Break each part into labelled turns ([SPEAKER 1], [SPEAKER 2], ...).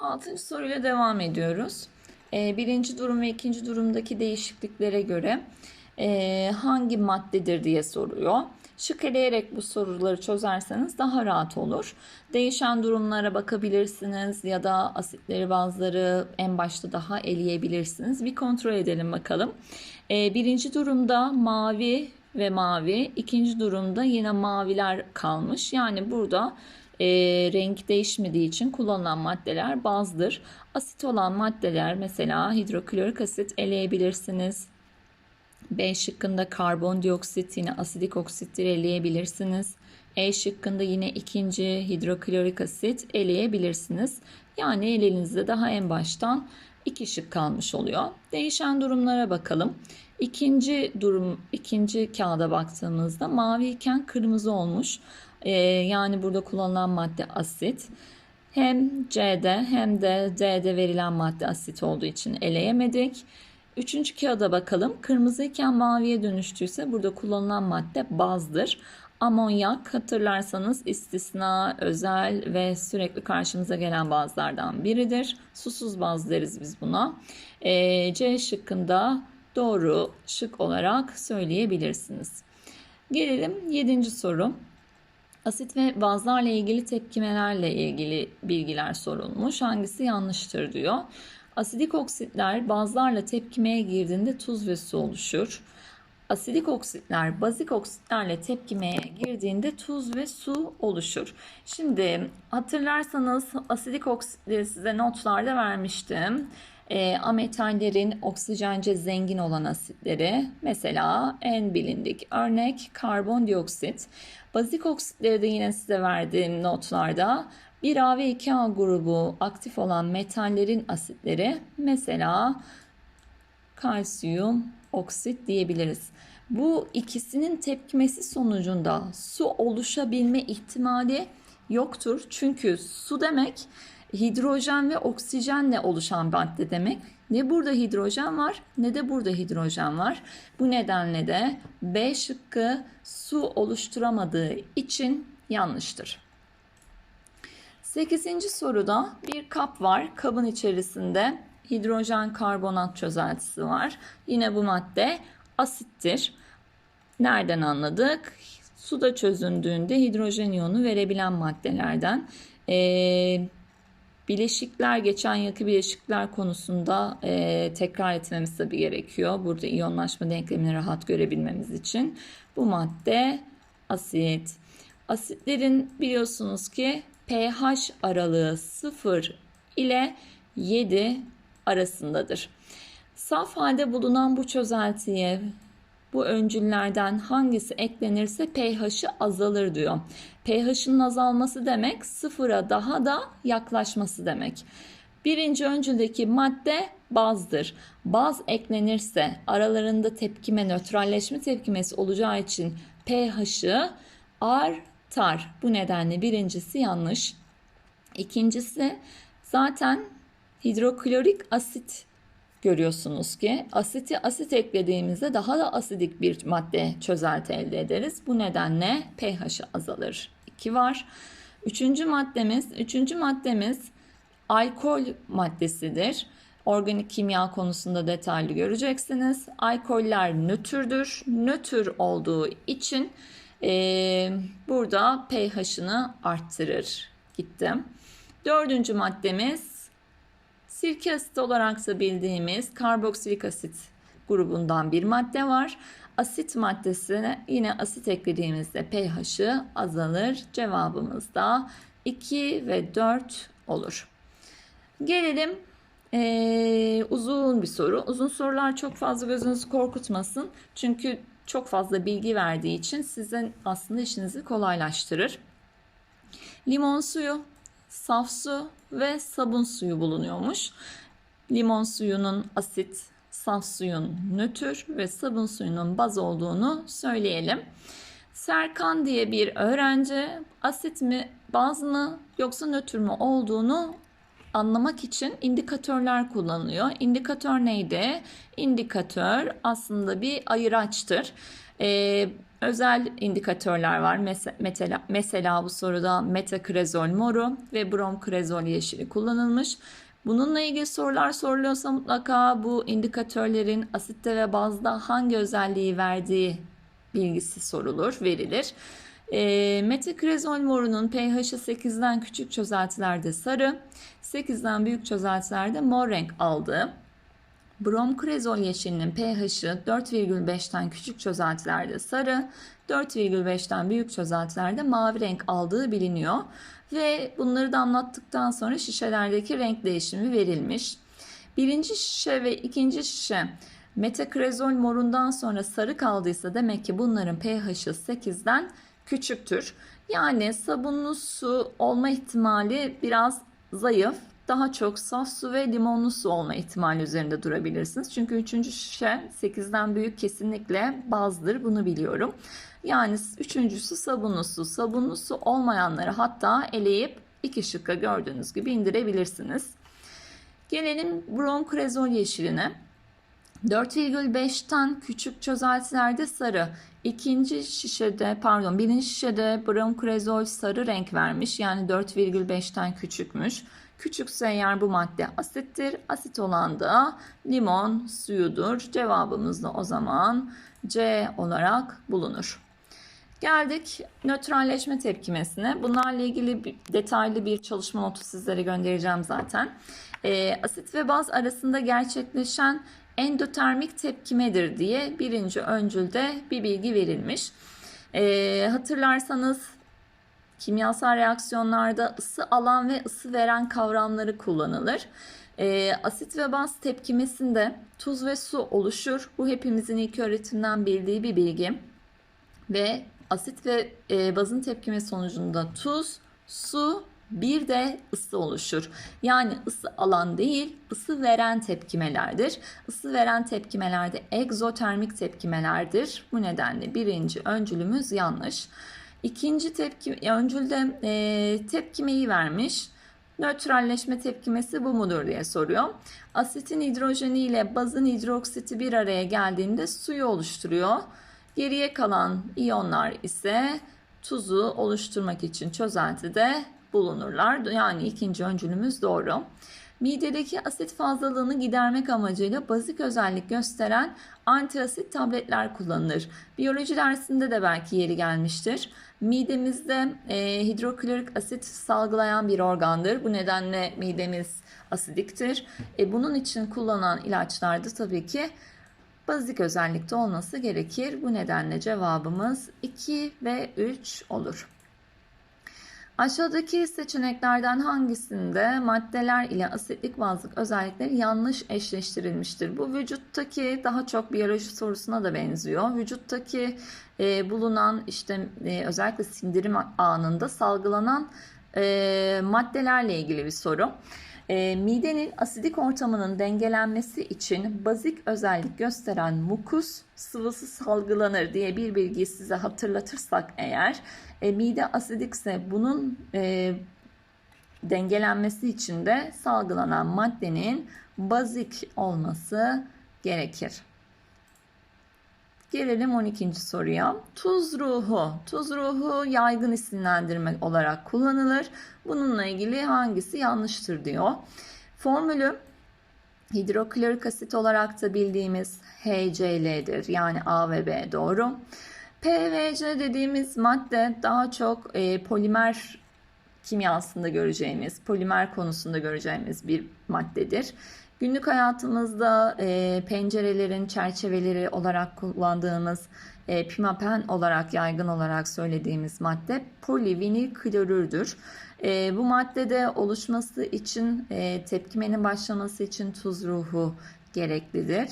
[SPEAKER 1] Altıncı soruyla devam ediyoruz. Ee, birinci durum ve ikinci durumdaki değişikliklere göre e, hangi maddedir diye soruyor. Şık eleyerek bu soruları çözerseniz daha rahat olur. Değişen durumlara bakabilirsiniz ya da asitleri bazıları en başta daha eleyebilirsiniz. Bir kontrol edelim bakalım. Ee, birinci durumda mavi ve mavi, ikinci durumda yine maviler kalmış. Yani burada e, renk değişmediği için kullanılan maddeler bazdır. Asit olan maddeler mesela hidroklorik asit eleyebilirsiniz. B şıkkında karbondioksit yine asidik oksittir eleyebilirsiniz. E şıkkında yine ikinci hidroklorik asit eleyebilirsiniz. Yani elinizde daha en baştan iki şık kalmış oluyor. Değişen durumlara bakalım. İkinci durum, ikinci kağıda baktığımızda mavi iken kırmızı olmuş. Ee, yani burada kullanılan madde asit. Hem C'de hem de D'de verilen madde asit olduğu için eleyemedik. Üçüncü kağıda bakalım. Kırmızı iken maviye dönüştüyse burada kullanılan madde bazdır. Amonyak hatırlarsanız istisna, özel ve sürekli karşımıza gelen bazlardan biridir. Susuz baz deriz biz buna. Ee, C şıkkında doğru şık olarak söyleyebilirsiniz. Gelelim 7. soru. Asit ve bazlarla ilgili tepkimelerle ilgili bilgiler sorulmuş. Hangisi yanlıştır diyor. Asidik oksitler bazlarla tepkimeye girdiğinde tuz ve su oluşur. Asidik oksitler bazik oksitlerle tepkimeye girdiğinde tuz ve su oluşur. Şimdi hatırlarsanız asidik oksitleri size notlarda vermiştim. E, ametallerin oksijence zengin olan asitleri mesela en bilindik örnek karbondioksit. Bazik oksitleri de yine size verdiğim notlarda 1A ve 2A grubu aktif olan metallerin asitleri mesela kalsiyum oksit diyebiliriz. Bu ikisinin tepkimesi sonucunda su oluşabilme ihtimali yoktur. Çünkü su demek hidrojen ve oksijenle oluşan madde demek. Ne burada hidrojen var ne de burada hidrojen var. Bu nedenle de B şıkkı su oluşturamadığı için yanlıştır. 8. soruda bir kap var. Kabın içerisinde hidrojen karbonat çözeltisi var. Yine bu madde asittir. Nereden anladık? Suda çözündüğünde hidrojen iyonu verebilen maddelerden. Ee, bileşikler, geçen yılki bileşikler konusunda e, tekrar etmemiz tabii gerekiyor. Burada iyonlaşma denklemini rahat görebilmemiz için. Bu madde asit. Asitlerin biliyorsunuz ki pH aralığı 0 ile 7 arasındadır. Saf halde bulunan bu çözeltiye bu öncüllerden hangisi eklenirse pH'i azalır diyor. pH'in azalması demek sıfıra daha da yaklaşması demek. Birinci öncüldeki madde bazdır. Baz eklenirse aralarında tepkime, nötralleşme tepkimesi olacağı için pH'i artar. Bu nedenle birincisi yanlış. İkincisi zaten hidroklorik asit görüyorsunuz ki asiti asit eklediğimizde daha da asidik bir madde çözelti elde ederiz. Bu nedenle pH'i azalır. 2 var. Üçüncü maddemiz, üçüncü maddemiz alkol maddesidir. Organik kimya konusunda detaylı göreceksiniz. Alkoller nötrdür. Nötr olduğu için e, burada pH'ını arttırır. Gittim. Dördüncü maddemiz sirke asit olarak da bildiğimiz karboksilik asit grubundan bir madde var. Asit maddesine yine asit eklediğimizde pH'i azalır. Cevabımız da 2 ve 4 olur. Gelelim ee, uzun bir soru. Uzun sorular çok fazla gözünüzü korkutmasın. Çünkü çok fazla bilgi verdiği için sizin aslında işinizi kolaylaştırır. Limon suyu, saf su ve sabun suyu bulunuyormuş. Limon suyunun asit, saf suyun nötr ve sabun suyunun baz olduğunu söyleyelim. Serkan diye bir öğrenci asit mi, baz mı yoksa nötr mü olduğunu anlamak için indikatörler kullanılıyor. İndikatör neydi? İndikatör aslında bir ayıraçtır. Ee, özel indikatörler var. Mesela, mesela, bu soruda metakrezol moru ve bromkrezol yeşili kullanılmış. Bununla ilgili sorular soruluyorsa mutlaka bu indikatörlerin asitte ve bazda hangi özelliği verdiği bilgisi sorulur, verilir. E, metakrezol morunun pH'i 8'den küçük çözeltilerde sarı, 8'den büyük çözeltilerde mor renk aldığı. Bromkrezol yeşilinin pH'i 4,5'ten küçük çözeltilerde sarı, 4,5'ten büyük çözeltilerde mavi renk aldığı biliniyor. Ve bunları da anlattıktan sonra şişelerdeki renk değişimi verilmiş. Birinci şişe ve ikinci şişe metakrezol morundan sonra sarı kaldıysa demek ki bunların pH'i 8'den küçüktür. Yani sabunlu su olma ihtimali biraz zayıf. Daha çok saf su ve limonlu su olma ihtimali üzerinde durabilirsiniz. Çünkü üçüncü şişe 8'den büyük kesinlikle bazdır bunu biliyorum. Yani üçüncüsü sabunlu su. Sabunlu su olmayanları hatta eleyip iki şıkka gördüğünüz gibi indirebilirsiniz. Gelelim bromkrezol yeşiline. 4,5'ten küçük çözeltilerde sarı. İkinci şişede pardon birinci şişede bromkrezol sarı renk vermiş. Yani 4,5'ten küçükmüş. Küçükse eğer bu madde asittir. Asit olan da limon suyudur. Cevabımız da o zaman C olarak bulunur. Geldik nötralleşme tepkimesine. Bunlarla ilgili bir, detaylı bir çalışma notu sizlere göndereceğim zaten. E, asit ve baz arasında gerçekleşen endotermik tepkimedir diye birinci öncülde bir bilgi verilmiş. E, hatırlarsanız kimyasal reaksiyonlarda ısı alan ve ısı veren kavramları kullanılır. E, asit ve baz tepkimesinde tuz ve su oluşur. Bu hepimizin ilk öğretimden bildiği bir bilgi. Ve asit ve e, bazın tepkime sonucunda tuz, su bir de ısı oluşur. Yani ısı alan değil, ısı veren tepkimelerdir. Isı veren tepkimelerde egzotermik tepkimelerdir. Bu nedenle birinci öncülümüz yanlış. İkinci tepki, öncülde e, tepkimeyi vermiş. Nötralleşme tepkimesi bu mudur diye soruyor. Asitin hidrojeni ile bazın hidroksiti bir araya geldiğinde suyu oluşturuyor. Geriye kalan iyonlar ise tuzu oluşturmak için çözeltide bulunurlar. Yani ikinci öncülümüz doğru. Midedeki asit fazlalığını gidermek amacıyla bazik özellik gösteren antiasit tabletler kullanılır. Biyoloji dersinde de belki yeri gelmiştir. Midemizde e, hidroklorik asit salgılayan bir organdır. Bu nedenle midemiz asidiktir. E, bunun için kullanılan ilaçlarda tabii ki bazik özellikte olması gerekir. Bu nedenle cevabımız 2 ve 3 olur. Aşağıdaki seçeneklerden hangisinde maddeler ile asitlik bazlık özellikleri yanlış eşleştirilmiştir? Bu vücuttaki daha çok biyoloji sorusuna da benziyor. Vücuttaki e, bulunan işte e, özellikle sindirim anında salgılanan e, maddelerle ilgili bir soru. E, midenin asidik ortamının dengelenmesi için bazik özellik gösteren mukus sıvısı salgılanır diye bir bilgiyi size hatırlatırsak eğer e, mide asidikse bunun e, dengelenmesi için de salgılanan maddenin bazik olması gerekir. Gelelim 12. soruya. Tuz ruhu. Tuz ruhu yaygın isimlendirme olarak kullanılır. Bununla ilgili hangisi yanlıştır diyor. Formülü hidroklorik asit olarak da bildiğimiz HCl'dir. Yani A ve B doğru. PVC dediğimiz madde daha çok e, polimer kimyasında göreceğimiz, polimer konusunda göreceğimiz bir maddedir. Günlük hayatımızda e, pencerelerin çerçeveleri olarak kullandığımız e, pimapen olarak yaygın olarak söylediğimiz madde polivinil klorürdür. E, bu maddede oluşması için e, tepkimenin başlaması için tuz ruhu gereklidir.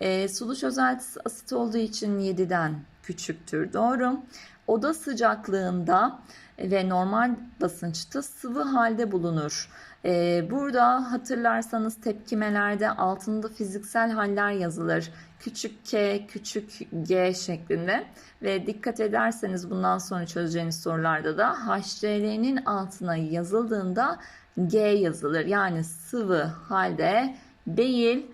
[SPEAKER 1] E, sulu çözeltisi asit olduğu için 7'den küçüktür. Doğru. Oda sıcaklığında ve normal basınçta sıvı halde bulunur. Ee, burada hatırlarsanız tepkimelerde altında fiziksel haller yazılır. Küçük k, küçük g şeklinde ve dikkat ederseniz bundan sonra çözeceğiniz sorularda da HCl'nin altına yazıldığında g yazılır. Yani sıvı halde değil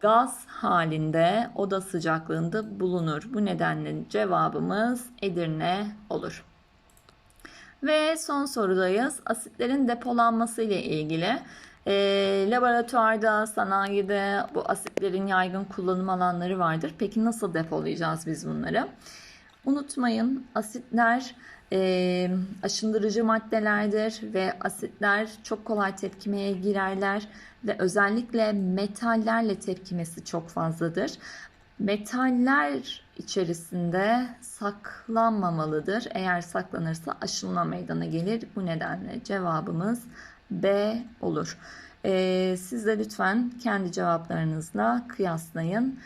[SPEAKER 1] gaz halinde oda sıcaklığında bulunur. Bu nedenle cevabımız Edirne olur. Ve son sorudayız. Asitlerin depolanması ile ilgili. E, laboratuvarda, sanayide bu asitlerin yaygın kullanım alanları vardır. Peki nasıl depolayacağız biz bunları? Unutmayın asitler e, aşındırıcı maddelerdir ve asitler çok kolay tepkimeye girerler ve özellikle metallerle tepkimesi çok fazladır. Metaller içerisinde saklanmamalıdır. Eğer saklanırsa aşınma meydana gelir. Bu nedenle cevabımız B olur. Ee, siz de lütfen kendi cevaplarınızla kıyaslayın.